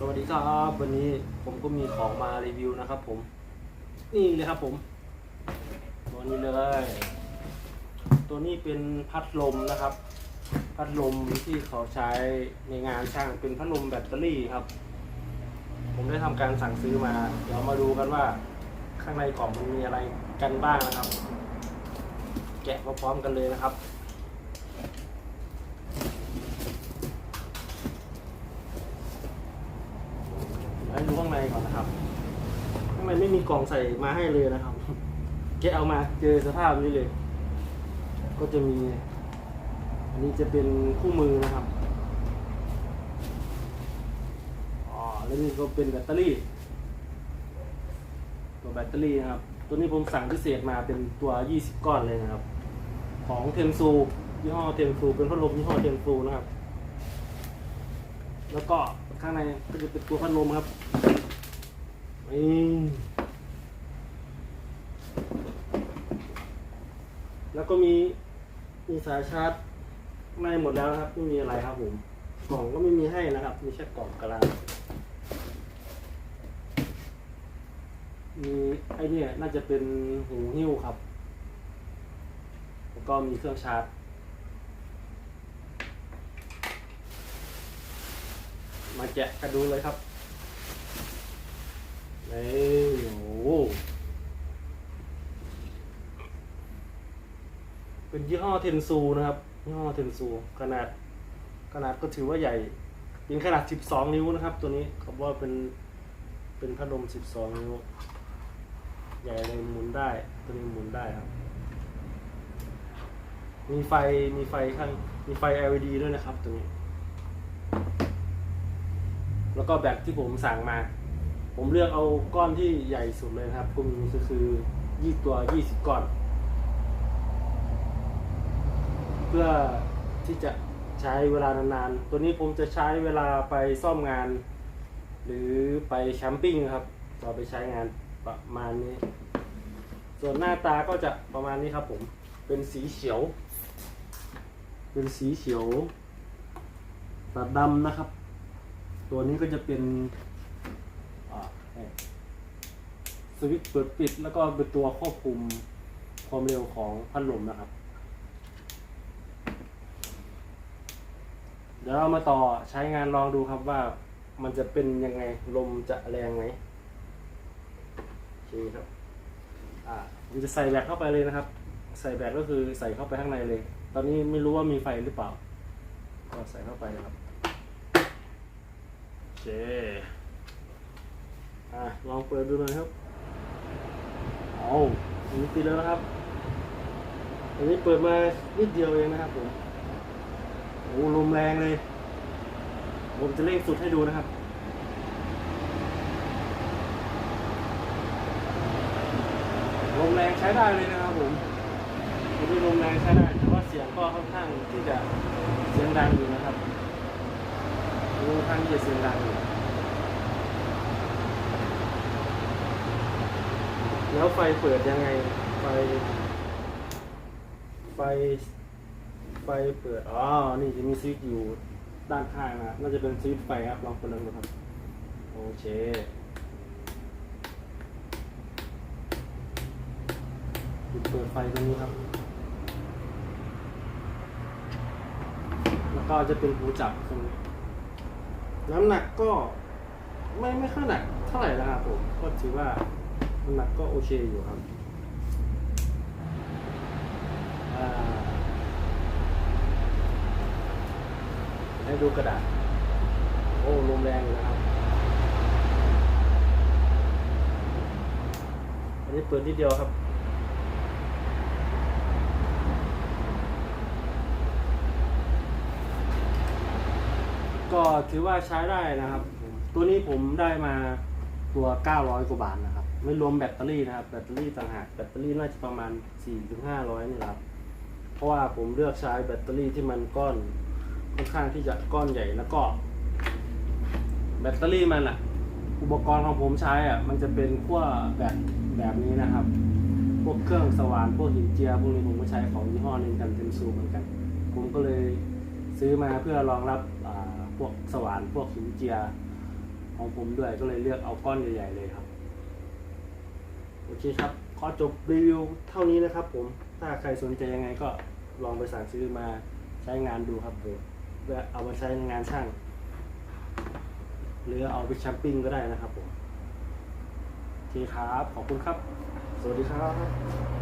สวัสดีครับวันนี้ผมก็มีของมารีวิวนะครับ ผม นี่เลยครับผม ตัวนี้เลย ตัวนี้เป็นพัดลมนะครับ พัดลมที่เขาใช้ในงานช่างเป็นพัดลมแบตเตอรี่ครับ ผมได้ทำการสั่งซื้อมา เดี๋ยวมาดูกันว่า ข้างในกล่องมันมีอะไรกันบ้างนะครับ แกะพร้อมๆกันเลยนะครับ ให้ดูข้างใน ก่อนนะครับข้างในไม่มีกล่องใส่มาให้เลยนะครับ แกะเอามาเจอสภาพนี้เลย ก็จะมี อันนี้จะเป็นคู่มือนะครับอ๋อแล้วนี่ก็เป็นแบตเตอรี่ ตัวแบตเตอรี่นะครับ ตัวนี้ผมสั่งพิเศษมาเป็นตัว 20 ก้อนเลยนะครับ ของเทนซูยี่ห้อเทนซูเป็นพัดลมยี่ห้อเทนซูนะครับ แล้วก็ข้างในก็จะเป็นตัวพัดลมครับ แล้วก็มีมีสายชาร์จในหมดแล้วนะครับ ไม่มีอะไรครับผม กล่องก็ไม่มีให้นะครับ มีแค่กล่องกระดาษมีไอเนี่ยน่าจะเป็นหูหิ้วครับ แล้วก็มีเครื่องชาร์จมาแกะกันดูเลยครับ นี่โอ้โหเป็นยี่ห้อเทนซูนะครับยี่ห้อเทนซูขนาด ขนาดก็ถือว่าใหญ่ เป็นขนาด 12 นิ้วนะครับ ตัวนี้เขาบอกว่าเป็นเป็นพัดลม 12 นิ้ว ใหญ่เลยหมุนได้ ตัวนี้หมุนได้ครับ มีไฟมีไฟข้างมีไฟ LED ด้วยนะครับตัวนี้ แล้วก็แบบที่ผมสั่งมา ผมเลือกเอาก้อนที่ใหญ่สุดเลยนะครับพวกนี้ก็คือยี่ตัวยี่สิบก้อน เพื่อที่จะใช้เวลานานๆ ตัวนี้ผมจะใช้เวลาไปซ่อมงาน หรือไปแคมปิ้งครับต่อไปใช้งานประมาณนี้ ส่วนหน้าตาก็จะประมาณนี้ครับผม เป็นสีเขียว เป็นสีเขียวตัดดำนะครับ ตัวนี้ก็จะเป็น สวิตช์เปิดปิด แล้วก็เป็นตัวควบคุมความเร็วของพัดลมนะครับ เดี๋ยวเรามาต่อใช้งานลองดูครับว่ามันจะเป็นยังไงลมจะแรงไหมโอเคครับอ่าผมจะใส่แบตเข้าไปเลยนะครับ ใส่แบตก็คือใส่เข้าไปข้างในเลย ตอนนี้ไม่รู้ว่ามีไฟหรือเปล่า ก็ใส่เข้าไปนะครับโอเค อะลองเปิดดูหน่อยครับ เอาอันนี้ติดแล้วนะครับ อันนี้เปิดมานิดเดียวเองนะครับผมโอ้ลมแรงเลย ผมจะเร่งสุดให้ดูนะครับลมแรงใช้ได้เลยนะครับผมอันนี้ลมแรงใช้ได้ แต่ว่าเสียงก็ค่อนข้างที่จะเสียงดังอยู่นะครับค่อนข้างที่จะเสียงดังอยู่ แล้วไฟเปิดยังไง ไฟ ไฟ ไฟเปิด อ๋อ นี่จะมีสวิตช์อยู่ด้านข้างนะน่าจะเป็นสวิตช์ไฟครับ ลองเปิดดูครับ โอเคเปิดไฟตรงนี้ครับ แล้วก็จะเป็นหูจับตรงนี้ น้ำหนักก็ไม่ไม่ค่อยหนักเท่าไหร่นะครับผม ก็ถือว่า น้ำหนักก็โอเคอยู่ครับให้ดูกระดาษ โอ้ลมแรงอยู่นะครับ อันนี้เปิดนิดเดียวครับก็ถือว่าใช้ได้นะครับ ตัวนี้ผมได้มา ตัว900กว่าบาทนะครับ ไม่รวมแบตเตอรี่นะครับ แบตเตอรี่ต่างหาก แบตเตอรี่น่าจะประมาณ 4-500นี่แหละครับ เพราะว่าผมเลือกใช้แบตเตอรี่ที่มันก้อนค่อนข้างที่จะก้อนใหญ่แล้วก็ แบตเตอรี่มันอะอุปกรณ์ของผมใช้อะมันจะเป็นขั้วแบบแบบนี้นะครับ พวกเครื่องสว่านพวกหินเจียพวกนี้ผมก็ใช้ของยี่ห้อหนึงกันเทนซูเหมือนกัน ผมก็เลยซื้อมาเพื่อรองรับพวกสว่านพวกหินเจีย ของผมด้วยก็เลยเลือกเอาก้อนใหญ่ๆเลยครับ โอเคครับขอจบรีวิวเท่านี้นะครับผมถ้าใครสนใจยังไงก็ลองไปสั่งซื้อมาใช้งานดูครับผมเพื่อเอามาใช้ในงานช่าง หรือเอาไปแคมปิ้งก็ได้นะครับผมโอเคครับ ขอบคุณครับ สวัสดีครับ